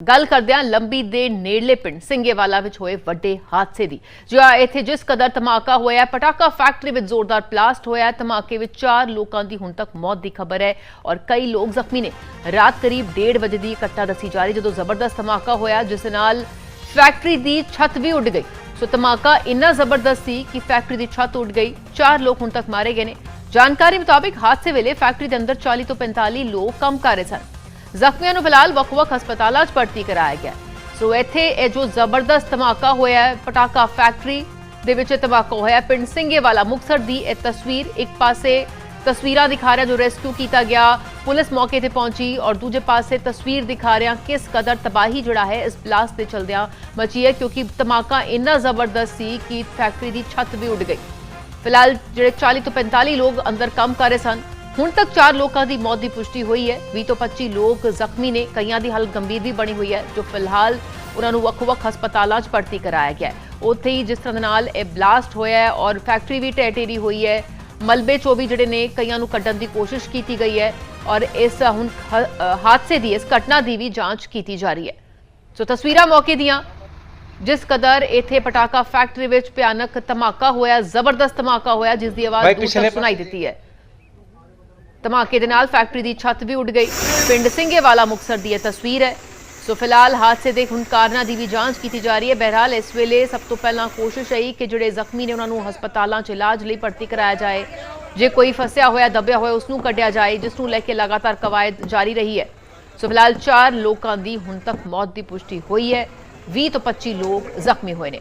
ਗੱਲ ਕਰਦੇ ਹਾਂ ਲੰਬੀ ਦੇ ਨੇੜਲੇ ਪਿੰਡ ਸਿੰਘੇਵਾਲਾ ਵਿੱਚ ਹੋਏ ਵੱਡੇ ਹਾਦਸੇ ਦੀ। ਜੋ ਇੱਥੇ ਜਿਸ ਕਦਰ ਧਮਾਕਾ ਹੋਇਆ, ਪਟਾਕਾ ਫੈਕਟਰੀ ਵਿੱਚ ਜ਼ੋਰਦਾਰ ਬਲਾਸਟ ਹੋਇਆ ਧਮਾਕੇ ਵਿੱਚ 4 ਲੋਕਾਂ ਦੀ ਹੁਣ ਤੱਕ ਮੌਤ ਦੀ ਖਬਰ ਹੈ ਔਰ ਕਈ ਲੋਕ ਜ਼ਖਮੀ ਨੇ। ਰਾਤ ਕਰੀਬ 1:30 ਵਜੇ ਦੀ ਘਟਨਾ ਦੱਸੀ ਜਾ ਰਹੀ ਜਦੋਂ ਜ਼ਬਰਦਸਤ ਧਮਾਕਾ ਹੋਇਆ, ਜਿਸ ਨਾਲ ਫੈਕਟਰੀ ਦੀ ਛੱਤ ਵੀ ਉੱਡ ਗਈ। ਸੋ ਧਮਾਕਾ ਇੰਨਾ ਜ਼ਬਰਦਸਤ ਸੀ ਕਿ ਫੈਕਟਰੀ ਦੀ ਛੱਤ ਉੱਡ ਗਈ। 4 ਲੋਕ ਹੁਣ ਤੱਕ ਮਾਰੇ ਗਏ ਨੇ। ਜਾਣਕਾਰੀ ਮੁਤਾਬਿਕ ਹਾਦਸੇ ਵੇਲੇ ਫੈਕਟਰੀ ਦੇ ਅੰਦਰ 40 ਤੋਂ 45 ਲੋਕ ਕੰਮ ਕਰ ਰਹੇ ਸਨ। ਜ਼ਖਮੀਆਂ ਨੂੰ ਫਿਲਹਾਲ ਵੱਖ-ਵੱਖ ਹਸਪਤਾਲਾਂ 'ਚ ਭਰਤੀ ਕਰਾਇਆ ਗਿਆ ਸੋ ਇੱਥੇ ਇਹ ਜੋ ਜ਼ਬਰਦਸਤ ਧਮਾਕਾ ਹੋਇਆ ਹੈ, ਪਟਾਕਾ ਫੈਕਟਰੀ ਦੇ ਵਿੱਚ ਇਹ ਧਮਾਕਾ ਹੋਇਆ ਹੈ। ਪਿੰਡ ਸਿੰਘੇਵਾਲਾ ਮੁਕਤਸਰ ਦੀ ਇਹ ਤਸਵੀਰ ਇੱਕ ਪਾਸੇ ਤਸਵੀਰਾਂ ਦਿਖਾ ਰਿਹਾ ਜੋ ਰੈਸਕਿਊ ਕੀਤਾ ਗਿਆ, ਪੁਲਿਸ ਮੌਕੇ ਤੇ ਪਹੁੰਚੀ ਔਰ ਦੂਜੇ ਪਾਸੇ ਤਸਵੀਰ ਦਿਖਾ ਰਿਹਾ ਕਿਸ ਕਦਰ ਤਬਾਹੀ ਜਿਹੜਾ ਹੈ ਇਸ ਬਲਾਸਟ ਦੇ ਚਲਦਿਆਂ ਮਚੀ ਹੈ ਕਿਉਂਕਿ ਧਮਾਕਾ ਇੰਨਾ ਜ਼ਬਰਦਸਤ ਸੀ ਕਿ ਫੈਕਟਰੀ ਦੀ ਛੱਤ ਵੀ ਉੱਡ ਗਈ ਫਿਲਹਾਲ ਜਿਹੜੇ 40 ਤੋਂ 45 ਲੋਕ ਅੰਦਰ ਕੰਮ ਕਰ ਰਹੇ ਸਨ ਹੁਣ ਤੱਕ 4 ਲੋਕਾਂ ਦੀ ਮੌਤ ਦੀ ਪੁਸ਼ਟੀ ਹੋਈ ਹੈ। 20 ਤੋਂ 25 ਲੋਕ ਜ਼ਖਮੀ ਨੇ। ਕਈਆਂ ਦੀ ਹਾਲਤ ਗੰਭੀਰ ਵੀ ਬਣੀ ਹੋਈ ਹੈ ਜੋ ਫਿਲਹਾਲ ਉਹਨਾਂ ਨੂੰ ਵੱਖ-ਵੱਖ ਹਸਪਤਾਲਾਂ 'ਚ ਭਰਤੀ ਕਰਾਇਆ ਗਿਆ ਉੱਥੇ ਹੀ ਜਿਸ ਤਰ੍ਹਾਂ ਦੇ ਨਾਲ ਇਹ ਬਲਾਸਟ ਹੋਇਆ ਹੈ ਔਰ ਫੈਕਟਰੀ ਵੀ ਢੇਰੀ ਹੋਈ ਹੈ। ਮਲਬੇ ਚੋਂ ਵੀ ਜਿਹੜੇ ਨੇ ਕਈਆਂ ਨੂੰ ਕੱਢਣ ਦੀ ਕੋਸ਼ਿਸ਼ ਕੀਤੀ ਗਈ ਹੈ ਔਰ ਇਸ ਹੁਣ ਹਾਦਸੇ ਦੀ ਇਸ ਘਟਨਾ ਦੀ ਵੀ ਜਾਂਚ ਕੀਤੀ ਜਾ ਰਹੀ ਹੈ। ਸੋ ਤਸਵੀਰਾਂ ਮੌਕੇ ਦੀਆਂ ਜਿਸ ਕਦਰ ਇੱਥੇ ਪਟਾਕਾ ਫੈਕਟਰੀ ਵਿੱਚ ਭਿਆਨਕ ਧਮਾਕਾ ਹੋਇਆ ਜ਼ਬਰਦਸਤ ਧਮਾਕਾ ਹੋਇਆ ਜਿਸ ਦੀ ਆਵਾਜ਼ ਦੂਰ ਤੱਕ ਸੁਣਾਈ ਦਿੱਤੀ ਹੈ। ਧਮਾਕੇ ਦੇ ਨਾਲ ਫੈਕਟਰੀ ਦੀ ਛੱਤ ਵੀ ਉੱਡ ਗਈ। ਪਿੰਡ ਸਿੰਘੇਵਾਲਾ ਮੁਕਤਸਰ ਦੀ ਇਹ ਤਸਵੀਰ ਹੈ। ਸੋ ਫਿਲਹਾਲ ਹਾਦਸੇ ਦੇ ਹੁਣ ਕਾਰਨਾਂ ਦੀ ਵੀ ਜਾਂਚ ਕੀਤੀ ਜਾ ਰਹੀ ਹੈ। ਬਹਿਰਾਲ ਇਸ ਵੇਲੇ ਸਭ ਤੋਂ ਪਹਿਲਾਂ ਕੋਸ਼ਿਸ਼ ਹੈ ਕਿ ਜਿਹੜੇ ਜ਼ਖਮੀ ਨੇ ਉਹਨਾਂ ਨੂੰ ਹਸਪਤਾਲਾਂ 'ਚ ਇਲਾਜ ਲਈ ਭਰਤੀ ਕਰਾਇਆ ਜਾਏ। ਜੇ ਕੋਈ ਫਸਿਆ ਹੋਇਆ, ਦੱਬਿਆ ਹੋਇਆ ਉਸ ਨੂੰ ਕੱਢਿਆ ਜਾਏ, ਜਿਸ ਨੂੰ ਲੈ ਕੇ ਲਗਾਤਾਰ ਕਵਾਇਦ ਜਾਰੀ ਰਹੀ ਹੈ। ਸੋ ਫਿਲਹਾਲ 4 ਲੋਕਾਂ ਦੀ ਹੁਣ ਤੱਕ ਮੌਤ ਦੀ ਪੁਸ਼ਟੀ ਹੋਈ ਹੈ। 20 ਤੋਂ 25 ਲੋਕ ਜ਼ਖਮੀ ਹੋਏ ਨੇ।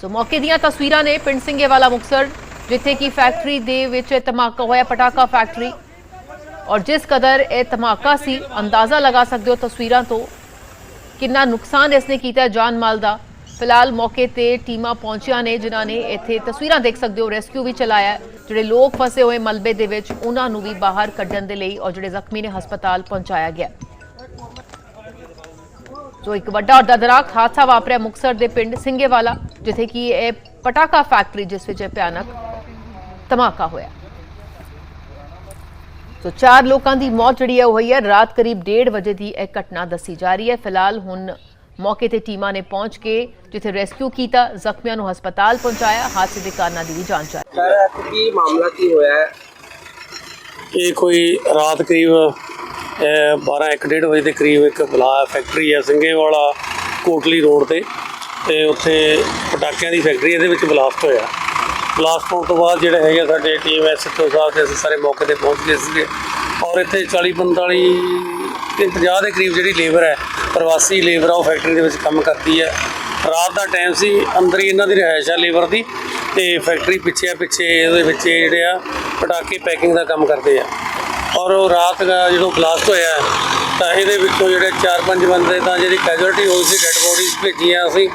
ਸੋ ਮੌਕੇ ਦੀਆਂ ਤਸਵੀਰਾਂ ਨੇ ਪਿੰਡ ਸਿੰਘੇਵਾਲਾ ਮੁਕਤਸਰ, ਜਿੱਥੇ ਕਿ ਫੈਕਟਰੀ ਦੇ ਵਿੱਚ ਧਮਾਕਾ ਹੋਇਆ, ਪਟਾਕਾ ਫੈਕਟਰੀ। ਔਰ ਜਿਸ ਕਦਰ ਇਹ ਧਮਾਕਾ ਸੀ, ਅੰਦਾਜ਼ਾ ਲਗਾ ਸਕਦੇ ਹੋ ਤਸਵੀਰਾਂ ਤੋਂ ਕਿੰਨਾ ਨੁਕਸਾਨ ਇਸਨੇ ਕੀਤਾ ਜਾਨ ਮਾਲ ਦਾ। ਫਿਲਹਾਲ ਮੌਕੇ ਤੇ ਟੀਮਾਂ ਪਹੁੰਚੀਆਂ ਨੇ, ਜਿਨ੍ਹਾਂ ਨੇ ਇੱਥੇ ਤਸਵੀਰਾਂ ਦੇਖ ਸਕਦੇ ਹੋ, ਰੈਸਕਿਊ ਵੀ ਚਲਾਇਆ ਜਿਹੜੇ ਲੋਕ ਫਸੇ ਹੋਏ ਮਲਬੇ ਦੇ ਵਿੱਚ, ਉਹਨਾਂ ਨੂੰ ਵੀ ਬਾਹਰ ਕੱਢਣ ਦੇ ਲਈ ਔਰ ਜਿਹੜੇ ਜ਼ਖਮੀ ਨੇ, ਹਸਪਤਾਲ ਪਹੁੰਚਾਇਆ ਗਿਆ। ਜੋ ਇੱਕ ਵੱਡਾ ਔਰ ਦਰਦਨਾਕ ਹਾਦਸਾ ਵਾਪਰਿਆ ਮੁਕਤਸਰ ਦੇ ਪਿੰਡ ਸਿੰਘੇਵਾਲਾ ਜਿੱਥੇ ਕਿ ਇਹ ਪਟਾਕਾ ਫੈਕਟਰੀ, ਜਿਸ ਵਿੱਚ ਇਹ ਭਿਆਨਕ ਧਮਾਕਾ ਹੋਇਆ। ਸੋ ਚਾਰ ਲੋਕਾਂ ਦੀ ਮੌਤ ਜਿਹੜੀ ਹੈ ਉਹ ਹੋਈ ਹੈ ਰਾਤ ਕਰੀਬ 1:30 ਵਜੇ ਦੀ ਇਹ ਘਟਨਾ ਦੱਸੀ ਜਾ ਰਹੀ ਹੈ। ਫਿਲਹਾਲ ਹੁਣ ਮੌਕੇ ਤੇ ਟੀਮਾਂ ਨੇ ਪਹੁੰਚ ਕੇ ਜਿੱਥੇ ਰੈਸਕਿਊ ਕੀਤਾ ਜ਼ਖਮੀਆਂ ਨੂੰ ਹਸਪਤਾਲ ਪਹੁੰਚਾਇਆ ਹਾਦਸੇ ਦੇ ਕਾਰਨਾਂ ਦੀ ਵੀ ਜਾਂਚ ਜਾਰੀ ਸਰ ਕੀ ਮਾਮਲਾ ਕੀ ਹੋਇਆ? ਹੈ ਇਹ ਕੋਈ ਰਾਤ ਕਰੀਬ 12 ਇੱਕ ਡੇਢ ਵਜੇ ਦੇ ਕਰੀਬ ਇੱਕ ਬਲਾ ਫੈਕਟਰੀ ਹੈ ਸਿੰਘੇ ਵਾਲਾ ਕੋਟਲੀ ਰੋਡ ਤੇ। ਤੇ ਉੱਥੇ ਪਟਾਕਿਆਂ ਦੀ ਫੈਕਟਰੀ ਇਹਦੇ ਵਿੱਚ ਬਲਾਸਟ ਹੋਇਆ। ਬਲਾਸਟ ਹੋਣ ਤੋਂ ਬਾਅਦ ਜਿਹੜੇ ਹੈਗੇ ਸਾਡੇ ਟੀਮ ਐਸਐਚਓ ਸਾਹਿਬ ਤੇ ਅਸੀਂ ਸਾਰੇ ਮੌਕੇ ਤੇ ਪਹੁੰਚ ਗਏ ਸੀਗੇ। ਔਰ ਇੱਥੇ 40 45 ਤੇ 50 ਦੇ ਕਰੀਬ ਜਿਹੜੀ ਲੇਬਰ ਹੈ ਪ੍ਰਵਾਸੀ ਲੇਬਰ ਆ, ਉਹ ਫੈਕਟਰੀ ਦੇ ਵਿੱਚ ਕੰਮ ਕਰਦੀ ਹੈ ਰਾਤ ਦਾ ਟਾਈਮ ਸੀ, ਅੰਦਰ ਹੀ ਇਹਨਾਂ ਦੀ ਰਿਹਾਇਸ਼ ਆ ਲੇਬਰ ਦੀ ਤੇ ਫੈਕਟਰੀ ਪਿੱਛੇ ਆ, ਪਿੱਛੇ ਇਹਦੇ ਵਿੱਚ ਜਿਹੜੇ ਆ, ਪਟਾਕੇ ਪੈਕਿੰਗ ਦਾ ਕੰਮ ਕਰਦੇ ਆ। ਔਰ ਉਹ ਰਾਤ ਦਾ ਜਦੋਂ ਬਲਾਸਟ ਹੋਇਆ, ਤਾਂ ਇਹਦੇ ਵਿੱਚੋਂ ਜਿਹੜੇ 4-5 ਬੰਦੇ ਤਾਂ ਜਿਹੜੀ ਕੈਜੁਅਲਟੀ ਹੋਈ ਸੀ ਡੈੱਡ ਬੋਡੀਜ਼ ਭੇਜੀਆਂ ਅਸੀਂ।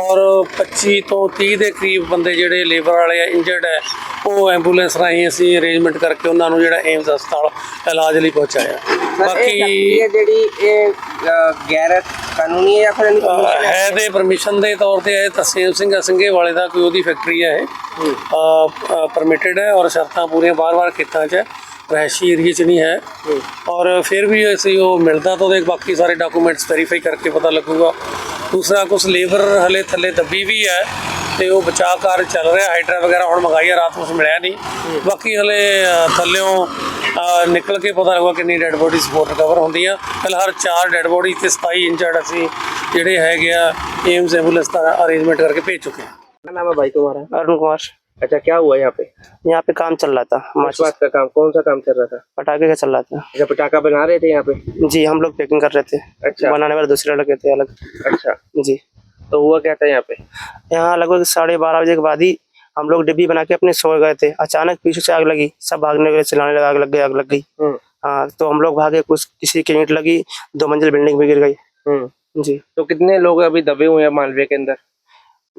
ਔਰ 25 ਤੋਂ 30 ਦੇ ਕਰੀਬ ਬੰਦੇ ਜਿਹੜੇ ਲੇਬਰ ਵਾਲੇ ਆ ਇੰਜਰਡ ਹੈ ਉਹ ਐਂਬੂਲੈਂਸ ਰਾਹੀਂ ਅਸੀਂ ਅਰੇਂਜਮੈਂਟ ਕਰਕੇ ਉਹਨਾਂ ਨੂੰ ਜਿਹੜਾ ਏਮਸ ਹਸਪਤਾਲ ਇਲਾਜ ਲਈ ਪਹੁੰਚਾਇਆ। ਇਹ ਬਾਕੀ ਫੈਕਟਰੀ ਹੈ ਜਿਹੜੀ ਇਹ ਗੈਰ ਕਾਨੂੰਨੀ ਹੈ ਜਾਂ ਫਿਰ ਹੈ? ਪਰਮਿਸ਼ਨ ਦੇ ਤੌਰ ਤੇ ਇਹ ਤਸੀਮ ਸਿੰਘ ਸਿੰਘੇ ਵਾਲੇ ਦਾ ਕੋਈ ਉਹਦੀ ਫੈਕਟਰੀ ਹੈ। ਇਹ ਪਰਮਿਟਡ ਹੈ ਔਰ ਸ਼ਰਤਾਂ ਪੂਰੀਆਂ ਬਾਰ-ਬਾਰ ਖੇਤਾਂ 'ਚ ਹੈ ਰਹਿਸ਼ੀ ਏਰੀਏ 'ਚ ਨਹੀਂ ਹੈ। ਔਰ ਫਿਰ ਵੀ ਅਸੀਂ ਉਹ ਮਿਲਦਾ ਤਾਂ ਉਹਦੇ ਬਾਕੀ ਸਾਰੇ ਡਾਕੂਮੈਂਟਸ ਵੈਰੀਫਾਈ ਕਰਕੇ ਪਤਾ ਲੱਗੂਗਾ। ਦੂਸਰਾ ਕੁਝ ਲੇਬਰ ਹਲੇ ਥੱਲੇ ਦੱਬੀ ਵੀ ਹੈ ਤੇ ਉਹ ਬਚਾਅ ਕਾਰਜ ਚੱਲ ਰਿਹਾ ਹਾਈਡਰਾ ਵਗੈਰਾ ਹੁਣ ਮੰਗਾਈਆ ਰਾਤ ਨੂੰ ਮਿਲਿਆ ਨਹੀਂ। ਬਾਕੀ ਹਲੇ ਥੱਲਿਓਂ ਨਿਕਲ ਕੇ ਪਤਾ ਲੱਗਾ ਕਿੰਨੀ ਡੈੱਡ ਬੋਡੀ ਸਪੋਰਟ ਰਿਕਵਰ ਹੁੰਦੀਆਂ। ਹਰ ਚਾਰ ਡੈੱਡ ਬੋਡੀ ਤੇ 27 ਇੰਜਰਡ ਅਸੀਂ ਜਿਹੜੇ ਹੈਗੇ ਆ ਏਮਸ ਐਂਬੂਲੈਂਸ ਦਾ ਅਰੇਂਜਮੈਂਟ ਕਰਕੇ ਭੇਜ ਚੁੱਕੇ ਹਾਂ। ਨਾਮ ਹੈ ਬਾਈ ਕੁਮਾਰ ਹੈ। ਅਰੁਣ ਕੁਮਾਰ। अच्छा क्या हुआ यहाँ पे? यहाँ पे काम चल रहा था माचिस। का काम? कौन सा काम चल रहा था? पटाखे का चल रहा था। अच्छा पटाखा बना रहे थे यहाँ पे? जी हम लोग पैकिंग कर रहे थे। अच्छा। बनाने वाले दूसरे लड़के थे अलग। अच्छा। जी। तो हुआ क्या था यहाँ पे? यहाँ लगभग साढ़े बारह बजे के बाद ही हम लोग डिब्बी बना के अपने सो गए थे। अचानक पीछे से आग लगी सब भागने गए चलाने लगा आग लग गई आग लग गई। हम्म। हाँ तो हम लोग भागे कुछ किसी की ईंट लगी दो मंजिल बिल्डिंग भी गिर गई। हम्म। जी। तो कितने लोग अभी दबे हुए हैं मालवे के अंदर?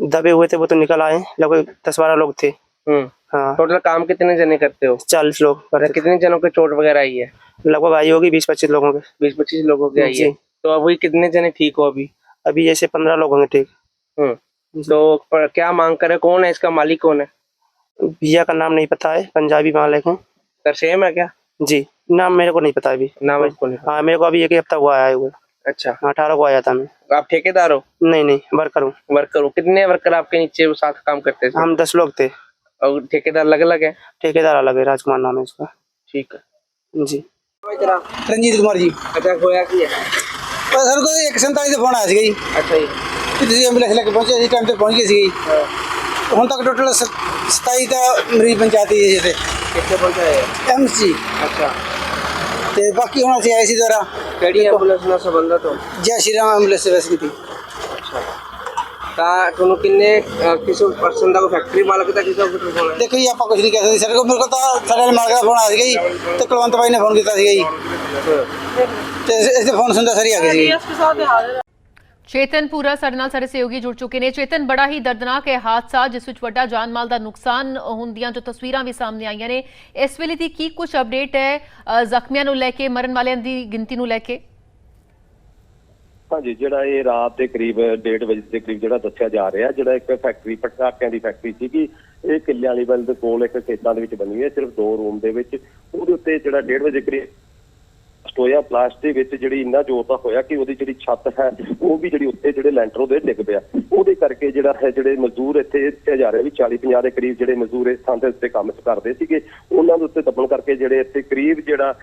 दबे हुए थे वो तो निकल आए। लगभग दस बारह लोग थे। हम्म। हाँ। टोटल काम कितने जने करते हो? चालीस लोग। करते कितने जनों के चोट वगैरह आई है? लगभग आई होगी बीस पच्चीस लोगों के। बीस पच्चीस लोगों के आई है। तो अभी कितने जने ठीक हो अभी? अभी जैसे पंद्रह लोग होंगे ठीक। हम्म। तो पर क्या मांग करे कौन है इसका मालिक? कौन है? भैया का नाम नहीं पता है पंजाबी मालिक हूँ। सर सेम है क्या? जी। नाम मेरे को नहीं पता अभी। नाम हाँ मेरे को अभी एक ही हफ़्ता हुआ आया हुआ अच्छा अठारह को आया था मैं आप ठेकेदार हो नहीं नहीं वर्कर हूँ वर्कर हो कितने वर्कर आपके नीचे साथ काम करते थे हम दस लोग थे और ठेकेदार अलग अलग है ठेकेदार अलग है राजकुमार नाम है उसका ठीक है जी ਰਣਜੀਤ ਕੁਮਾਰ ਜੀ अच्छा होया की है ਪਰ ਸਰ ਕੋਈ 147 ਦਾ ਫੋਨ ਆਇਆ ਸੀਗਾ ਜੀ अच्छा जी ਕਿ ਤੁਸੀਂ ਐਂਬੂਲੈਂਸ ਲੈ ਕੇ ਪਹੁੰਚੇ ਸੀ ਟਾਈਮ ਤੇ ਪਹੁੰਚ ਗਏ ਸੀ ਜੀ ਹੁਣ ਤੱਕ ਟੋਟਲ 27 ਦਾ ਮਰੀਜ਼ ਪੰਚਾਇਤੀ ਜੀ ਤੇ कितने पहुंचाए ਐਮਸੀ अच्छा ਤੇ ਬਾਕੀ ਹੁਣ ਅਸੀਂ ਆਏ ਸੀ ਜਰਾ ਕਿਹੜੀ ਐਂਬੂਲੈਂਸ ਨਾਲ ਸੰਬੰਧਤ ਹੋ? ਜੈ ਸ਼੍ਰੀ ਰਾਮ ਐਂਬੂਲੈਂਸ ਸਰਵਿਸ ਕੀਤੀ। ਤਾਂ ਤੁਹਾਨੂੰ ਕਿੰਨੇ ਕਿਸੇ ਪਰਸਨ ਦਾ ਫੈਕਟਰੀ ਮਾਲਕ ਦਾ ਕਿਸੇ ਦਾ ਫੋਨ ਦੇਖੋ ਜੀ ਆਪਾਂ ਕੁਝ ਨਹੀਂ ਕਹਿ ਸਕਦੇ। ਸਾਡੇ ਕੋਲ ਤਾਂ ਸਾਡੇ ਮਾਲਕ ਦਾ ਫੋਨ ਆ ਸੀਗਾ ਜੀ। ਤੇ ਕੁਲਵੰਤ ਬਾਈ ਨੇ ਫੋਨ ਕੀਤਾ ਸੀਗਾ ਜੀ। ਤੇ ਇਸ- ਫੋਨ ਸੁਣਦਾ ਸਾਰੀ ਆ ਗਏ ਸੀ। ਚੇਤਨਪੁਰਾ ਸਾਡੇ ਨਾਲ ਸਾਡੇ ਸਹਿਯੋਗੀ ਜੁੜ ਚੁੱਕੇ ਨੇ। ਚੇਤਨ, ਬੜਾ ਹੀ ਦਰਦਨਾਕ ਹੈ ਹਾਦਸਾ, ਜਿਸ ਵਿੱਚ ਵੱਡਾ ਜਾਨ ਦਾ ਨੁਕਸਾਨ ਹੁੰਦੀਆਂ ਜੋ ਤਸਵੀਰਾਂ ਵੀ ਸਾਹਮਣੇ ਆਈਆਂ ਨੇ। ਇਸ ਵੇਲੇ ਦੀ ਕੀ ਕੁਝ ਅਪਡੇਟ ਹੈ ਜ਼ਖਮੀਆਂ ਨੂੰ ਲੈ ਕੇ, ਮਰਨ ਵਾਲਿਆਂ ਦੀ ਗਿਣਤੀ ਨੂੰ ਲੈ ਕੇ? ਹਾਂਜੀ ਜਿਹੜਾ ਇਹ ਰਾਤ ਦੇ ਕਰੀਬ 1:30 ਵਜੇ ਦੇ ਕਰੀਬ ਜਿਹੜਾ ਦੱਸਿਆ ਜਾ ਰਿਹਾ, ਜਿਹੜਾ ਇੱਕ ਫੈਕਟਰੀ ਪਟਾਕਿਆਂ ਦੀ ਫੈਕਟਰੀ ਸੀਗੀ, ਇਹ ਕਿੱਲਿਆਂ ਵਾਲੀ ਵੱਲ ਦੇ ਕੋਲ ਇੱਕ ਖੇਤਾਂ ਦੇ ਵਿੱਚ ਬਣੀ ਹੈ। ਸਿਰਫ ਦੋ ਰੂਮ ਦੇ ਵਿੱਚ। ਉਹਦੇ ਉੱਤੇ ਜਿਹੜਾ 1:30 ਵਜੇ ਕਰੀਬ ਸਟੋਇਆ ਦੇ ਵਿੱਚ ਜਿਹੜੀ ਇੰਨਾ ਜ਼ੋਰ ਦਾ ਹੋਇਆ ਕਿ ਉਹਦੀ ਜਿਹੜੀ ਛੱਤ ਹੈ, ਉਹ ਵੀ ਜਿਹੜੀ ਉੱਤੇ ਜਿਹੜੇ ਲੈਂਟਰ ਉਹਦੇ ਡਿੱਗ ਪਿਆ। ਉਹਦੇ ਕਰਕੇ ਜਿਹੜਾ ਹੈ, ਜਿਹੜੇ ਮਜ਼ਦੂਰ ਇੱਥੇ ਦੱਸਿਆ ਜਾ ਰਿਹਾ ਵੀ 40 50 ਦੇ ਕਰੀਬ ਜਿਹੜੇ ਮਜ਼ਦੂਰ ਇਸ ਥਾਂ ਦੇ ਉੱਤੇ ਕੰਮ ਕਰਦੇ ਸੀਗੇ, ਉਹਨਾਂ ਦੇ ਉੱਤੇ ਦੱਬਣ ਕਰਕੇ ਜਿਹੜੇ ਇੱਥੇ ਕਰੀਬ ਜਿਹੜਾ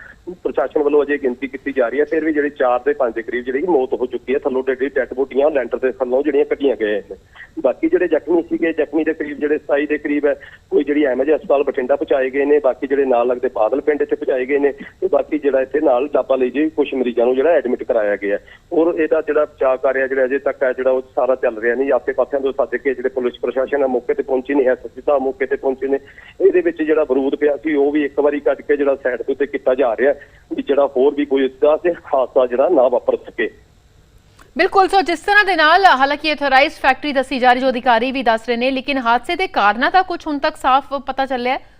ਪ੍ਰਸ਼ਾਸਨ ਵੱਲੋਂ ਅਜੇ ਗਿਣਤੀ ਕੀਤੀ ਜਾ ਰਹੀ ਹੈ, ਫਿਰ ਵੀ ਜਿਹੜੀ 4 ਦੇ 5 ਦੇ ਕਰੀਬ ਜਿਹੜੀ ਮੌਤ ਹੋ ਚੁੱਕੀ ਹੈ, ਥੱਲੋਂ ਡੇਡੀ ਡੈਡ ਬੋਡੀਆਂ ਲੈਂਟਰ ਦੇ ਥੱਲੋਂ ਜਿਹੜੀਆਂ ਕੱਢੀਆਂ ਗਏ ਨੇ। ਬਾਕੀ ਜਿਹੜੇ ਜ਼ਖਮੀ ਸੀਗੇ, ਜ਼ਖਮੀ ਦੇ ਕਰੀਬ ਜਿਹੜੇ 27 ਦੇ ਕਰੀਬ ਹੈ, ਕੋਈ ਜਿਹੜੀ ਐਮਜ ਹਸਪਤਾਲ ਬਠਿੰਡਾ ਪਹੁੰਚਾਏ ਗਏ ਨੇ, ਬਾਕੀ ਜਿਹੜੇ ਨਾਲ ਲੱਗਦੇ ਬਾਦਲ ਪਿੰਡ ਚ ਪਹੁੰਚਾਏ ਗਏ ਨੇ, ਤੇ ਬਾਕੀ ਜਿਹੜਾ ਇੱਥੇ ਨਾਲ ਡਾਪਾ ਲਈ ਜੀ ਕੁਝ ਮਰੀਜ਼ਾਂ ਨੂੰ ਜਿਹੜਾ ਐਡਮਿਟ ਕਰਾਇਆ ਗਿਆ। ਔਰ ਇਹਦਾ ਜਿਹੜਾ ਬਚਾਅ ਕਾਰਿਆ ਜਿਹੜਾ ਅਜੇ ਤੱਕ ਹੈ, ਜਿਹੜਾ ਉਹ ਸਾਰਾ ਚੱਲ ਰਿਹਾ ਨਹੀਂ। ਆਸੇ ਪਾਸਿਆਂ ਤੋਂ ਸੱਦ ਕੇ ਜਿਹੜੇ ਪੁਲਿਸ ਪ੍ਰਸ਼ਾਸਨ ਹੈ ਮੌਕੇ ਤੇ ਪਹੁੰਚੀ ਨਹੀਂ ਹੈ ਸੱਚਤਾ ਮੌਕੇ ਤੇ ਪਹੁੰਚੇ ਨੇ। ਇਹਦੇ ਵਿੱਚ ਜਿਹੜਾ ਬਰੂਦ ਪਿਆ ਸੀ, ਉਹ ਵੀ ਇੱਕ ਵਾਰੀ ਕੱਢ ਕੇ ਜਿਹੜਾ ਸਾਈਡ ਦੇ ਉੱਤੇ ਕੀਤਾ ਜਾ ਰਿਹਾ ਵੀ ਜਿਹੜਾ ਹੋਰ ਵੀ ਕੋਈ ਇਸਦਾ ਤੇ ਹਾਦਸਾ ਜਿਹੜਾ ਨਾ ਵਾਪਰ ਸਕੇ। ਬਿਲਕੁਲ, ਸੋ ਜਿਸ ਤਰ੍ਹਾਂ ਦੇ ਨਾਲ, ਹਾਲਾਂਕਿ ਅਥੋਰਾਈਜ਼ਡ ਫੈਕਟਰੀ ਦੱਸੀ ਜਾ ਰਹੀ, ਜੋ ਅਧਿਕਾਰੀ ਵੀ ਦੱਸ ਰਹੇ ਨੇ, ਲੇਕਿਨ ਹਾਦਸੇ ਦੇ ਕਾਰਨਾਂ ਦਾ ਕੁਝ ਹੁਣ ਤੱਕ ਸਾਫ਼ ਪਤਾ ਚੱਲਿਆ ਹੈ।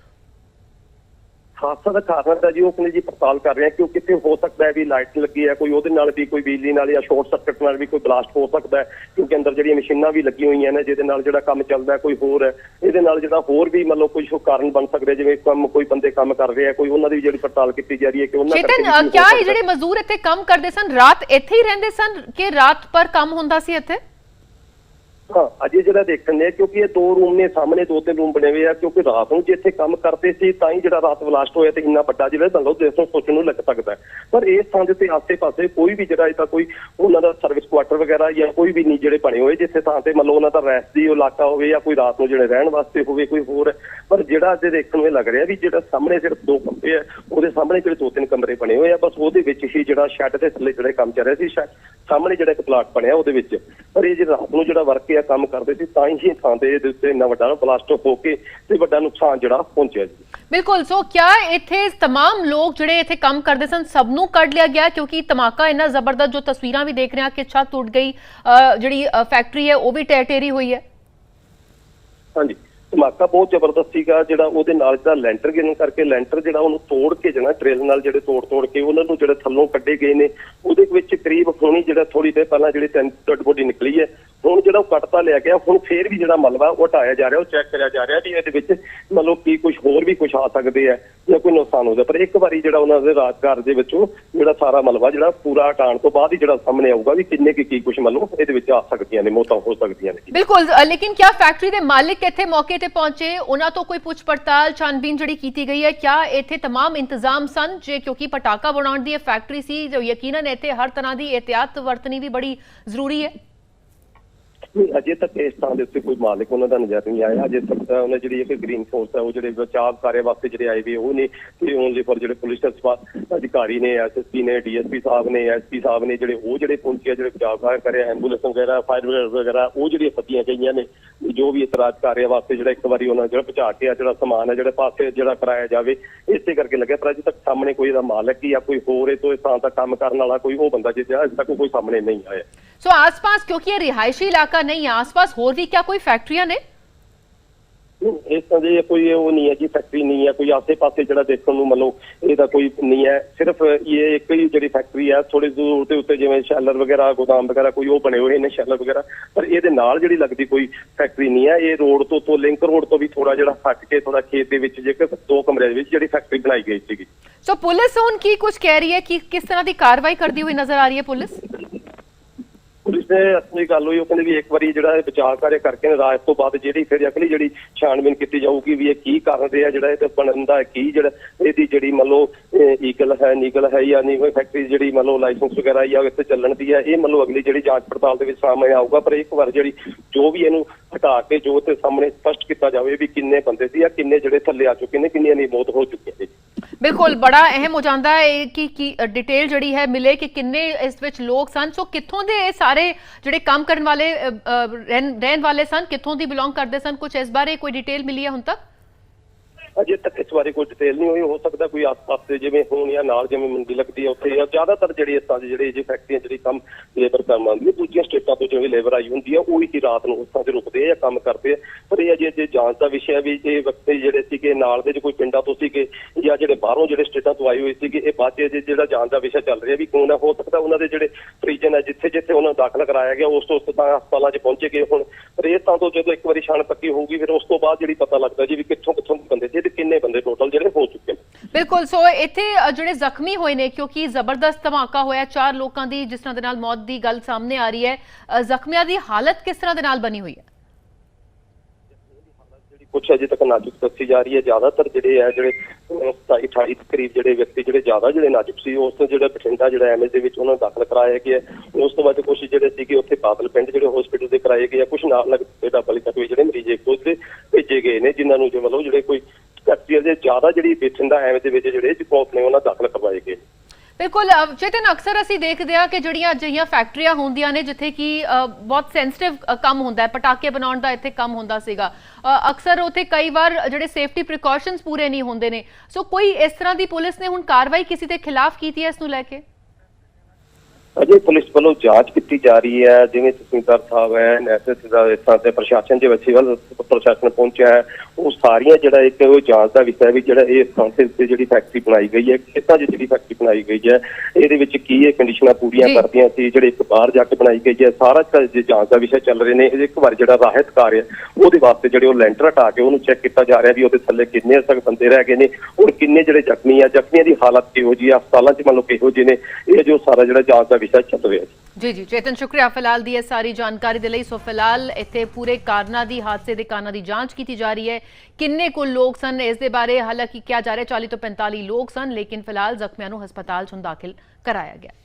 ਹਾਦਸਾ ਦਾ ਕਾਰਨ ਤਾਂ ਜੀ ਉਹ ਕਹਿੰਦੇ ਜੀ ਪੜਤਾਲ ਕਰ ਰਹੇ ਆ ਕਿ ਉਹ ਕਿੱਥੇ ਹੋ ਸਕਦਾ ਹੈ ਵੀ ਲਾਈਟ ਲੱਗੀ ਹੈ ਕੋਈ ਉਹਦੇ ਨਾਲ ਵੀ ਕੋਈ ਬਿਜਲੀ ਨਾਲ ਜਾਂ ਸ਼ਾਰਟ ਸਰਕਟ ਨਾਲ ਵੀ ਕੋਈ ਬਲਾਸਟ ਹੋ ਸਕਦਾ ਹੈ ਕਿਉਂਕਿ ਅੰਦਰ ਜਿਹੜੀਆਂ ਮਸ਼ੀਨਾਂ ਵੀ ਲੱਗੀਆਂ ਹੋਈਆਂ ਨੇ ਜਿਹਦੇ ਨਾਲ ਜਿਹੜਾ ਕੰਮ ਚੱਲਦਾ ਹੈ, ਕੋਈ ਹੋਰ ਹੈ ਇਹਦੇ ਨਾਲ ਜਿਹੜਾ ਹੋਰ ਵੀ ਮਤਲਬ ਕੋਈ ਸ਼ੋ ਕਾਰਨ ਬਣ ਸਕਦੇ ਜਿਵੇਂ ਕੰਮ ਕੋਈ ਬੰਦੇ ਕੰਮ ਕਰ ਰਹੇ ਆ ਕੋਈ ਉਹਨਾਂ ਦੀ ਜਿਹੜੀ ਪੜਤਾਲ ਕੀਤੀ ਜਾ ਰਹੀ ਹੈ ਕਿ ਉਹਨਾਂ ਕਰਕੇ ਚੇਤਨ ਕਿਆ ਇਹ। ਜਿਹੜੇ ਮਜ਼ਦੂਰ ਇੱਥੇ ਕੰਮ ਕਰਦੇ ਸਨ ਰਾਤ ਇੱਥੇ ਹੀ ਰਹਿੰਦੇ ਸਨ ਕਿ ਰਾਤ ਪਰ ਕੰਮ ਹੁੰਦਾ ਸੀ ਇੱਥੇ ਹਾਂ, ਅਜੇ ਜਿਹੜਾ ਦੇਖਣ ਨੇ ਕਿਉਂਕਿ ਇਹ ਦੋ ਰੂਮ ਨੇ, ਸਾਹਮਣੇ ਦੋ ਤਿੰਨ ਰੂਮ ਬਣੇ ਹੋਏ ਆ, ਕਿਉਂਕਿ ਰਾਤ ਨੂੰ ਜੇ ਇੱਥੇ ਕੰਮ ਕਰਦੇ ਸੀ, ਤਾਂ ਹੀ ਜਿਹੜਾ ਰਾਤ ਬਲਾਸਟ ਹੋਇਆ ਤੇ ਇੰਨਾ ਵੱਡਾ ਜਿਹੜਾ ਦੰਗਲ ਦੇਖੋ ਸੋਚਣ ਨੂੰ ਲੱਗ ਸਕਦਾ ਪਰ ਇਸ ਥਾਂ ਦੇ ਤੇ ਆਸੇ-ਪਾਸੇ ਕੋਈ ਵੀ ਜਿਹੜਾ ਇਹਦਾ ਕੋਈ, ਉਹਨਾਂ ਦਾ ਸਰਵਿਸ ਕੁਆਟਰ ਵਗੈਰਾ ਜਾਂ ਕੋਈ ਵੀ ਨਹੀਂ ਜਿਹੜੇ ਬਣੇ ਹੋਏ, ਜਿੱਥੇ ਥਾਂ ਤੇ ਮੰਨ ਲਓ ਉਹਨਾਂ ਦਾ ਰੈਸਟ ਦੀ ਇਲਾਕਾ ਹੋਵੇ ਜਾਂ ਕੋਈ ਰਾਤ ਨੂੰ ਜਿਹੜੇ ਰਹਿਣ ਵਾਸਤੇ ਹੋਵੇ, ਕੋਈ ਹੋਰ ਹੈ। ਪਰ ਜਿਹੜਾ ਅੱਜ ਦੇਖਣ ਨੂੰ ਇਹ ਲੱਗ ਰਿਹਾ ਵੀ ਜਿਹੜਾ ਸਾਹਮਣੇ ਸਿਰਫ ਦੋ ਕਮਰੇ ਆ, ਉਹਦੇ ਸਾਹਮਣੇ ਜਿਹੜੇ ਦੋ ਤਿੰਨ ਕਮਰੇ ਬਣੇ ਹੋਏ ਆ, ਬਸ ਉਹਦੇ ਵਿੱਚ ਹੀ ਜਿਹੜਾ ਸ਼ੈੱਡ ਦੇ ਥੱਲੇ ਜਿਹੜੇ ਕੰਮ ਚੱਲ ਰਿਹਾ ਸੀ ਸਾਹਮਣੇ ਜਿਹੜਾ ਇੱਕ ਪਲਾਟ ਬਣਿਆ ਉਹਦੇ ਵਿੱਚ ਪਰ ਇਹ ਜਿਹੜਾ ਰਾਤ ਨੂੰ ਜਿਹੜਾ ਵਰਕ ਆ ਕੰਮ ਕਰਦੇ ਸੀ ਤਾਂ ਹੀ ਇਹ ਥਾਂ ਤੇ ਇਹਦੇ ਉੱਤੇ ਇੰਨਾ ਵੱਡਾ ਬਲਾਸਟ ਹੋ ਕੇ ਤੇ ਵੱਡਾ ਨੁਕਸਾਨ ਜਿਹੜਾ ਪਹੁੰਚਿਆ ਜੀ ਬਿਲਕੁਲ ਸੋ ਕਿਆ ਇੱਥੇ तमाम ਲੋਕ ਜਿਹੜੇ ਇੱਥੇ ਕੰਮ ਕਰਦੇ ਸਨ ਸਭ ਨੂੰ ਕੱਢ ਲਿਆ ਗਿਆ ਕਿਉਂਕਿ ਧਮਾਕਾ ਇੰਨਾ ਜ਼ਬਰਦਸਤ ਜੋ ਤਸਵੀਰਾਂ ਵੀ ਦੇਖ ਰਹੇ ਹਾਂ ਕਿ ਛੱਤ ਟੁੱਟ ਗਈ ਅ, ਜਿਹੜੀ ਅ, ਫੈਕਟਰੀ ਹੈ ਉਹ ਵੀ ਟਹਿ ਟੇਰੀ ਹੋਈ ਹੈ ਹਾਂਜੀ ਧਮਾਕਾ ਬਹੁਤ ਜ਼ਬਰਦਸਤ ਸੀਗਾ ਜਿਹੜਾ ਉਹਦੇ ਨਾਲ ਜਿਹੜਾ ਲੈਂਟਰ ਗਿਰਨ ਕਰਕੇ ਲੈਂਟਰ ਜਿਹੜਾ ਉਹਨੂੰ ਤੋੜ ਕੇ ਜਿਹੜਾ ਡਰਿਲ ਨਾਲ ਜਿਹੜੇ ਤੋੜ ਤੋੜ ਕੇ ਉਹਨਾਂ ਨੂੰ ਜਿਹੜੇ ਥੱਲੋਂ ਕੱਢੇ ਗਏ ਨੇ ਉਹਦੇ ਵਿੱਚ ਕਰੀਬ ਹੁਣੀ ਜਿਹੜਾ ਥੋੜੀ ਦੇਰ ਪਹਿਲਾਂ ਜਿਹੜੀ ਤਿੰਨ ਡੈਡ ਬੋਡੀ ਨਿਕਲੀ ਹੈ ਹੁਣ ਜਿਹੜਾ ਉਹ ਕੱਟਤਾ ਲਿਆ ਗਿਆ ਹੁਣ ਫੇਰ ਵੀ ਜਿਹੜਾ ਮਲਬਾ ਉਹ ਹਟਾਇਆ ਜਾ ਰਿਹਾ ਉਹ ਚੈੱਕ ਕਰਿਆ ਜਾ ਰਿਹਾ ਵੀ ਇਹਦੇ ਵਿੱਚ ਮਤਲਬ ਕੀ ਕੁਝ ਹੋਰ ਵੀ ਕੁਝ ਆ ਸਕਦੇ ਆ ਜਾਂ ਕੋਈ ਨੁਕਸਾਨ ਹੋ ਜਾ ਪਰ ਇੱਕ ਵਾਰੀ ਜਿਹੜਾ ਉਹਨਾਂ ਦੇ ਰਾਜਕਾਰ ਦੇ ਵਿੱਚੋਂ ਜਿਹੜਾ ਸਾਰਾ ਮਲਬਾ ਜਿਹੜਾ ਪੂਰਾ ਹਟਾਉਣ ਤੋਂ ਬਾਅਦ ਹੀ ਜਿਹੜਾ ਸਾਹਮਣੇ ਆਊਗਾ ਵੀ ਕਿੰਨੇ ਕੀ ਕੀ ਕੁਝ ਮਤਲਬ ਇਹਦੇ ਵਿੱਚ ਆ ਸਕਦੀਆਂ ਨੇ ਮੌਤਾਂ ਹੋ ਸਕਦੀਆਂ ਨੇ ਬਿਲਕੁਲ ਅ, ਲੇਕਿਨ ਕਿਆ ਫੈਕਟਰੀ ਦੇ ਮਾਲਿਕ ਇੱਥੇ ਮੌਕੇ ਤੇ ਪਹੁੰਚੇ ਉਹਨਾਂ ਤੋਂ ਕੋਈ ਪੁੱਛ ਪੜਤਾਲ ਛਾਨਬੀਨ ਜਿਹੜੀ ਕੀਤੀ ਗਈ ਹੈ ਕਿਆ ਇੱਥੇ तमाम ਇੰਤਜ਼ਾਮ ਸਨ ਜੇ ਕਿਉਂਕਿ ਪਟਾਕਾ ਬਣਾਉਣ ਦੀ ਇਹ ਫੈਕਟਰੀ ਸੀ ਜੋ ਯਕੀਨਨ ਇੱਥੇ ਹਰ ਤਰ੍ਹਾਂ ਦੀ ਇhtiyat ਵਰਤਣੀ ਵੀ ਬੜੀ ਜ਼ਰੂਰੀ ਹੈ ਨਹੀਂ ਅਜੇ ਤੱਕ ਇਸ ਥਾਂ ਦੇ ਉੱਤੇ ਕੋਈ ਮਾਲਕ ਉਹਨਾਂ ਦਾ ਨਜ਼ਰ ਨਹੀਂ ਆਇਆ। ਅਜੇ ਤੱਕ ਤਾਂ ਉਹਨਾਂ ਜਿਹੜੀ ਇੱਕ ਗ੍ਰੀਨ ਫੋਰਸ ਹੈ ਉਹ ਜਿਹੜੇ ਬਚਾਅ ਕਾਰਜ ਵਾਸਤੇ ਜਿਹੜੇ ਆਏ ਵੀ ਉਹ ਨੇ ਤੇ ਓਨਲੀ ਫॉर ਜਿਹੜੇ ਪੁਲਿਸ ਅਧਿਕਾਰੀ ਨੇ ਐਸਐਸਪੀ ਨੇ ਡੀਐਸਪੀ ਸਾਹਿਬ ਨੇ ਐਸਪੀ ਸਾਹਿਬ ਨੇ ਜਿਹੜੇ ਉਹ ਜਿਹੜੇ ਪਹੁੰਚੇ ਜਿਹੜੇ ਬਚਾਅ ਕਾਰਜ ਕਰਿਆ ਐਂਬੂਲੈਂਸ ਵਗੈਰਾ ਫਾਇਰ ਬ੍ਰਿਗੇਡ ਵਗੈਰਾ, ਉਹ ਜਿਹੜੀਆਂ ਫੱਤੀਆਂ ਗਈਆਂ ਨੇ ਜੋ ਵੀ ਇਤਰਾਜ਼ ਕਾਰਜ ਵਾਸਤੇ ਜਿਹੜਾ ਇੱਕ ਵਾਰੀ ਉਹਨਾਂ ਜਿਹੜਾ ਪਹੁੰਚਾ ਕੇ ਆ, ਜਿਹੜਾ ਸਮਾਨ ਹੈ ਜਿਹੜਾ ਪਾਸੇ ਜਿਹੜਾ ਕਰਾਇਆ ਜਾਵੇ, ਇਸੇ ਕਰਕੇ ਲੱਗਿਆ। ਪਰ ਅਜੇ ਤੱਕ ਸਾਹਮਣੇ ਕੋਈ ਇਹਦਾ ਮਾਲਕ ਜਾਂ ਕੋਈ ਹੋਰ ਇਹ ਤੋਂ ਇਸ ਥਾਂ ਤੱਕ ਕੰਮ ਕਰਨ ਵਾਲਾ ਕੋਈ ਉਹ ਬੰਦਾ ਜਿਹੜਾ ਅਜੇ ਤੱਕ ਕੋਈ ਸਾਹਮਣੇ ਨਹੀਂ ਆਇਆ। ਸੋ ਆਸ-ਪਾਸ, ਕਿਉਂਕਿ ਇਹ ਰਿਹਾਇਸ਼ੀ ਇਲਾਕਾ ਨਹੀਂ ਹੈ ਆਸ-ਪਾਸ ਹੋਰ ਵੀ ਕਿਆ ਕੋਈ ਫੈਕਟਰੀਆਂ ਨੇ? ਇਸ ਤਰ੍ਹਾਂ ਦੇ ਕੋਈ ਉਹ ਨਹੀਂ ਹੈ ਜੀ ਫੈਕਟਰੀ ਨਹੀਂ ਹੈ ਕੋਈ ਆਸੇ-ਪਾਸੇ ਜਿਹੜਾ ਦੇਖਣ ਨੂੰ ਮਤਲਬ ਇਹਦਾ ਕੋਈ ਨਹੀਂ ਹੈ। ਸਿਰਫ ਇਹ ਇੱਕ ਹੀ ਜਿਹੜੀ ਫੈਕਟਰੀ ਹੈ ਥੋੜੀ ਦੂਰ ਦੇ ਉੱਤੇ ਜਿਵੇਂ ਸ਼ੈਲਰ ਵਗੈਰਾ ਗੋਦਾਮ ਵਗੈਰਾ ਕੋਈ ਉਹ ਬਣੇ ਹੋਏ ਨੇ ਸ਼ੈਲਰ ਵਗੈਰਾ ਪਰ ਇਹਦੇ ਨਾਲ ਜਿਹੜੀ ਲੱਗਦੀ ਕੋਈ ਫੈਕਟਰੀ ਨਹੀਂ ਹੈ। ਇਹ ਰੋਡ ਤੋਂ ਤੋਂ ਲਿੰਕ ਰੋਡ ਤੋਂ ਵੀ ਥੋੜਾ ਜਿਹੜਾ ਹਟ ਕੇ ਥੋੜਾ ਖੇਤ ਦੇ ਵਿੱਚ ਜੇਕਰ ਦੋ ਕਮਰਿਆਂ ਦੇ ਵਿੱਚ ਜਿਹੜੀ ਫੈਕਟਰੀ ਬਣਾਈ ਗਈ ਸੀਗੀ। ਸੋ ਪੁਲਿਸ ਹੁਣ ਕੀ ਕੁਝ ਕਹਿ ਰਹੀ ਹੈ? ਕਿ ਕਿਸ ਤਰ੍ਹਾਂ ਦੀ ਕਾਰਵਾਈ ਕਰਦੀ ਹੋਈ ਨਜ਼ਰ ਆ ਰਹੀ ਹੈ ਪੁਲਿਸ? ਪੁਲਿਸ ਨੇ ਅਸਲੀ ਗੱਲ ਹੋਈ ਉਹ ਕਹਿੰਦੇ ਵੀ ਇੱਕ ਵਾਰੀ ਜਿਹੜਾ ਇਹ ਬਚਾਅ ਕਾਰਜ ਕਰਕੇ ਨੇ ਰਾਤ ਤੋਂ ਬਾਅਦ ਜਿਹੜੀ ਫਿਰ ਅਗਲੀ ਜਿਹੜੀ ਛਾਣਬੀਨ ਕੀਤੀ ਜਾਊਗੀ ਵੀ ਇਹ ਕੀ ਕਾਰਨ ਰਿਹਾ, ਜਿਹੜਾ ਇਹ ਤੇ ਬਣਨ ਦਾ ਕੀ ਜਿਹੜਾ ਇਹਦੀ ਜਿਹੜੀ ਮੰਨ ਲਓ ਈਗਲ ਹੈ ਨੀਗਲ ਹੈ ਜਾਂ ਨਹੀਂ ਫੈਕਟਰੀ ਜਿਹੜੀ ਮੰਨ ਲਓ ਲਾਇਸੈਂਸ ਵਗੈਰਾ ਜਾਂ ਇੱਥੇ ਚੱਲਣ ਦੀ ਹੈ, ਇਹ ਮੰਨ ਲਓ ਅਗਲੀ ਜਿਹੜੀ ਜਾਂਚ ਪੜਤਾਲ ਦੇ ਵਿੱਚ ਸਾਹਮਣੇ ਆਊਗਾ, ਪਰ ਇੱਕ ਵਾਰ ਜਿਹੜੀ ਜੋ ਵੀ ਇਹਨੂੰ ਹਟਾ ਕੇ ਜੋ ਤੇ ਸਾਹਮਣੇ ਸਪਸ਼ਟ ਕੀਤਾ ਜਾਵੇ ਵੀ ਕਿੰਨੇ ਬੰਦੇ ਸੀ ਜਾਂ ਕਿੰਨੇ ਜਿਹੜੇ ਥੱਲੇ ਆ ਚੁੱਕੇ ਨੇ, ਕਿੰਨੀਆਂ ਦੀ ਮੌਤ ਹੋ ਚੁੱਕੀ ਹੈ ਬਿਲਕੁਲ, ਬੜਾ ਅਹਿਮ ਹੋ ਜਾਂਦਾ ਹੈ ਕਿ, ਕੀ ਡਿਟੇਲ ਜਿਹੜੀ ਹੈ ਮਿਲੇ ਕਿ ਕਿੰਨੇ ਇਸ ਵਿੱਚ ਲੋਕ ਸਨ, ਸੋ ਕਿੱਥੋਂ ਦੇ ਇਹ ਸਾਰੇ ਜਿਹੜੇ ਕੰਮ ਕਰਨ ਵਾਲੇ ਰਹਿਣ ਰਹਿਣ ਵਾਲੇ ਸਨ, ਕਿੱਥੋਂ ਦੀ ਬਿਲੋਂਗ ਕਰਦੇ ਸਨ ਕੁਝ ਇਸ ਬਾਰੇ ਕੋਈ ਡਿਟੇਲ ਮਿਲੀ ਹੈ ਹੁਣ ਤੱਕ? ਅਜੇ ਤੱਕ ਇਸ ਬਾਰੇ ਕੋਈ ਡਿਟੇਲ ਨਹੀਂ ਹੋਈ। ਹੋ ਸਕਦਾ ਕੋਈ ਆਸ-ਪਾਸ ਦੇ ਜਿਵੇਂ ਹੋਣ ਜਾਂ ਨਾਲ ਜਿਵੇਂ ਮੰਡੀ ਲੱਗਦੀ ਹੈ ਉੱਥੇ, ਜਾਂ ਜ਼ਿਆਦਾਤਰ ਜਿਹੜੀ ਇਸ ਤਰ੍ਹਾਂ ਜਿਹੜੇ ਜਿਹੜੀ ਜੇ ਫੈਕਟਰੀਆਂ ਜਿਹੜੀ ਕੰਮ ਲੇਬਰ ਕੰਮ ਆਉਂਦੀ ਹੈ ਦੂਜੀਆਂ ਸਟੇਟਾਂ ਤੋਂ ਜਿਵੇਂ ਲੇਬਰ ਆਈ ਹੁੰਦੀ ਹੈ ਉਹ ਹੀ ਰਾਤ ਨੂੰ ਉਸ ਥਾਂ ਤੇ ਰੁਕਦੇ ਆ ਜਾਂ ਕੰਮ ਕਰਦੇ ਆ। ਪਰ ਇਹ ਅਜੇ ਜੇ ਜਾਂਚ ਦਾ ਵਿਸ਼ਾ ਵੀ ਇਹ ਵਿਅਕਤੀ ਜਿਹੜੇ ਸੀਗੇ, ਨਾਲ ਦੇ ਜੇ ਕੋਈ ਪਿੰਡਾਂ ਤੋਂ ਸੀਗੇ, ਜਾਂ ਜਿਹੜੇ ਬਾਹਰੋਂ ਜਿਹੜੇ ਸਟੇਟਾਂ ਤੋਂ ਆਏ ਹੋਏ ਸੀਗੇ, ਇਹ ਬਾਅਦ 'ਚ ਅਜੇ ਜਿਹੜਾ ਜਾਂਚ ਦਾ ਵਿਸ਼ਾ ਚੱਲ ਰਿਹਾ ਵੀ ਕੌਣ ਹੈ ਹੋ ਸਕਦਾ ਉਹਨਾਂ ਦੇ ਜਿਹੜੇ ਪਰਿਜਨ ਹੈ ਜਿੱਥੇ ਜਿੱਥੇ ਉਹਨਾਂ ਨੂੰ ਦਾਖਲ ਕਰਾਇਆ ਗਿਆ, ਉਸ ਤੋਂ ਤਾਂ ਹਸਪਤਾਲਾਂ 'ਚ ਪਹੁੰਚੇ ਗਏ ਹੁਣ। ਪਰ ਇਹ ਤਾਂ ਤੋਂ ਜਦੋਂ ਇੱਕ ਵਾਰੀ ਛਾਣ ਪੱਕੀ ਹੋਊਗੀ, ਫਿਰ ਉਸ ਤੋਂ ਬਾਅਦ ਜਿਹੜੀ ਪਤਾ ਲੱਗਦਾ ਜੀ ਵੀ ਕਿੱਥੋਂ ਕਿੱਥੋਂ ਬੰਦੇ ਸੀ ਤੇ ਕਿੰਨੇ ਬੰਦੇ ਟੋਟਲ ਜਿਹੜੇ ਹੋ ਚੁੱਕੇ ਨੇ। ਬਿਲਕੁਲ ਸੋ ਇੱਥੇ ਜਿਹੜੇ ਜ਼ਖਮੀ ਹੋਏ ਨੇ ਕਿਉਂਕਿ ਜ਼ਬਰਦਸਤ ਧਮਾਕਾ ਹੋਇਆ ਚਾਰ ਲੋਕਾਂ ਦੀ ਜਿਸ ਤਰ੍ਹਾਂ ਦੇ ਨਾਲ ਮੌਤ ਦੀ ਗੱਲ ਸਾਹਮਣੇ ਆ ਰਹੀ ਹੈ ਜ਼ਖਮੀਆਂ ਦੀ ਹਾਲਤ ਕਿਸ ਤਰ੍ਹਾਂ ਦੇ ਨਾਲ ਬਣੀ ਹੋਈ ਹੈ? ਕੁਛ ਅਜੇ ਤੱਕ ਨਾਜ਼ੁਕ ਦੱਸੀ ਜਾ ਰਹੀ ਹੈ ਜ਼ਿਆਦਾਤਰ ਜਿਹੜੇ ਹੈ ਜਿਹੜੇ 27 28 ਦੇ ਕਰੀਬ ਜਿਹੜੇ ਵਿਅਕਤੀ ਜਿਹੜੇ ਜ਼ਿਆਦਾ ਜਿਹੜੇ ਨਾਜ਼ੁਕ ਸੀ ਉਸ ਤੋਂ ਜਿਹੜਾ ਬਠਿੰਡਾ ਜਿਹੜਾ ਐਮਐਸ ਦੇ ਵਿੱਚ ਉਹਨਾਂ ਨੂੰ ਦਾਖਲ ਕਰਾਇਆ ਗਿਆ ਉਸ ਤੋਂ ਬਾਅਦ ਕੁਝ ਜਿਹੜੇ ਸੀਗੇ ਉੱਥੇ ਬਾਦਲ ਪਿੰਡ ਜਿਹੜੇ ਹਸਪੀਟਲ ਦੇ ਕਰਾਏ ਗਏ ਆ ਕੁਝ ਨਾਲ ਲੱਗਦੇ ਡੱਬਲ ਤੱਕ ਵੀ ਜਿਹੜੇ ਮਰੀਜ਼ ਇੱਕ ਦੇ ਭੇਜੇ ਗਏ ਨੇ ਜਿਨ੍ਹਾਂ ਨੂੰ ਜੇ ਮਤਲਬ ਜਿਹੜੇ ਕੋਈ ਫੈਕਟਰੀ ਦੇ ਜ਼ਿਆਦਾ ਜਿਹੜੀ ਬਠਿੰਡਾ ਐਮਐਸ ਦੇ ਵਿੱਚ ਜਿਹੜੇ ਜਿਪੋਪ ਨੇ, ਉਹਨਾਂ ਦਾਖਲ ਕਰਵਾਏ ਗਏ। ਬਿਲਕੁਲ ਚੇਤਨ ਅਕਸਰ ਅਸੀਂ ਦੇਖਦੇ ਹਾਂ ਕਿ ਜਿਹੜੀਆਂ ਅਜਿਹੀਆਂ ਫੈਕਟਰੀਆਂ ਹੁੰਦੀਆਂ ਨੇ, ਜਿੱਥੇ ਕਿ ਬਹੁਤ ਸੈਂਸਿਟਿਵ ਕੰਮ ਹੁੰਦਾ ਹੈ, ਪਟਾਕੇ ਬਣਾਉਣ ਦਾ ਇੱਥੇ ਕੰਮ ਹੁੰਦਾ ਸੀਗਾ। ਅਕਸਰ ਉੱਥੇ ਕਈ ਵਾਰ ਜਿਹੜੇ ਸੇਫਟੀ ਪ੍ਰੀਕਾਸ਼ਨਸ ਪੂਰੇ ਨਹੀਂ ਹੁੰਦੇ ਨੇ। ਸੋ ਕੋਈ ਇਸ ਤਰ੍ਹਾਂ ਦੀ ਪੁਲਿਸ ਨੇ ਹੁਣ ਕਾਰਵਾਈ ਕਿਸੇ ਦੇ ਖਿਲਾਫ ਕੀਤੀ ਹੈ ਇਸ ਨੂੰ ਲੈ ਕੇ? ਅਜੇ ਪੁਲਿਸ ਵੱਲੋਂ ਜਾਂਚ ਕੀਤੀ ਜਾ ਰਹੀ ਹੈ ਜਿਵੇਂ ਤਹਿਸੀਲਦਾਰ ਸਾਹਿਬ ਹੈ ਐਸਐਸ ਦਾ ਇਸ ਤਰ੍ਹਾਂ ਦੇ ਪ੍ਰਸ਼ਾਸਨ ਦੇ ਵਿੱਚ ਸਿਵਲ ਪ੍ਰਸ਼ਾਸਨ ਪਹੁੰਚਿਆ ਹੈ ਉਹ ਸਾਰੀਆਂ ਜਿਹੜਾ ਇੱਕ ਉਹ ਜਾਂਚ ਦਾ ਵਿਸ਼ਾ ਵੀ ਜਿਹੜਾ ਇਹ ਸੰਸਥਾ ਤੇ ਜਿਹੜੀ ਫੈਕਟਰੀ ਬਣਾਈ ਗਈ ਹੈ ਦੀ ਜਿਹੜੀ ਫੈਕਟਰੀ ਬਣਾਈ ਗਈ ਹੈ ਇਹਦੇ ਵਿੱਚ ਕੀ ਇਹ ਕੰਡੀਸ਼ਨਾਂ ਪੂਰੀਆਂ। ਕਰਦੀਆਂ ਸੀ ਜਿਹੜੇ ਇੱਕ ਬਾਹਰ ਜਾ ਕੇ ਬਣਾਈ ਗਈ ਹੈ ਸਾਰਾ ਜਾਂਚ ਦਾ ਵਿਸ਼ਾ ਚੱਲ ਰਹੇ ਨੇ ਇਹ ਇੱਕ ਵਾਰ ਜਿਹੜਾ ਰਾਹਤ ਕਾਰਜ ਹੈ ਉਹਦੇ ਵਾਸਤੇ ਜਿਹੜੇ ਉਹ ਲੈਂਟਰ ਹਟਾ ਕੇ ਉਹਨੂੰ ਚੈੱਕ ਕੀਤਾ ਜਾ ਰਿਹਾ ਵੀ ਉਹਦੇ ਥੱਲੇ ਕਿੰਨੇ ਤੱਕ ਬੰਦੇ ਰਹਿ ਗਏ ਨੇ ਔਰ ਕਿੰਨੇ ਜਿਹੜੇ ਜ਼ਖਮੀ ਆ ਜ਼ਖਮੀਆਂ ਦੀ ਹਾਲਤ ਕਿਹੋ ਜੀ ਆ ਹਸਪਤਾਲਾਂ 'ਚ ਮੰਨ ਲਓ ਕਿਹੋ ਜਿਹੇ ਨੇ ਇਹ ਜੋ ਸਾਰਾ ਜਿਹੜਾ ਜਾਂਚ ਦਾ ਵਿਸ਼ਾ ਚੱਲ ਰਿਹਾ ਜੀ ਜੀ ਜੀ, ਚੇਤਨ, ਸ਼ੁਕਰੀਆ। ਫਿਲਹਾਲ ਦੀ ਇਹ ਸਾਰੀ ਜਾਣਕਾਰੀ ਦੇ ਲਈ। ਸੋ ਫਿਲਹਾਲ ਇੱਥੇ ਪੂਰੇ ਕਾਰਨਾਂ ਦੀ, ਹਾਦਸੇ ਦੇ ਕਾਰਨਾਂ ਦੀ ਜਾਂਚ ਕੀਤੀ ਜਾ ਰਹੀ ਹੈ। ਕਿੰਨੇ ਕੁ ਲੋਕ ਸਨ ਇਸ ਦੇ ਬਾਰੇ? ਹਾਲਾਂਕਿ ਕਿਹਾ ਜਾ ਰਿਹਾ 40 ਤੋਂ 45 ਲੋਕ ਸਨ, ਲੇਕਿਨ ਫਿਲਹਾਲ ਜ਼ਖਮੀਆਂ ਨੂੰ ਹਸਪਤਾਲ 'ਚ ਹੁਣ ਦਾਖਲ ਕਰਾਇਆ ਗਿਆ।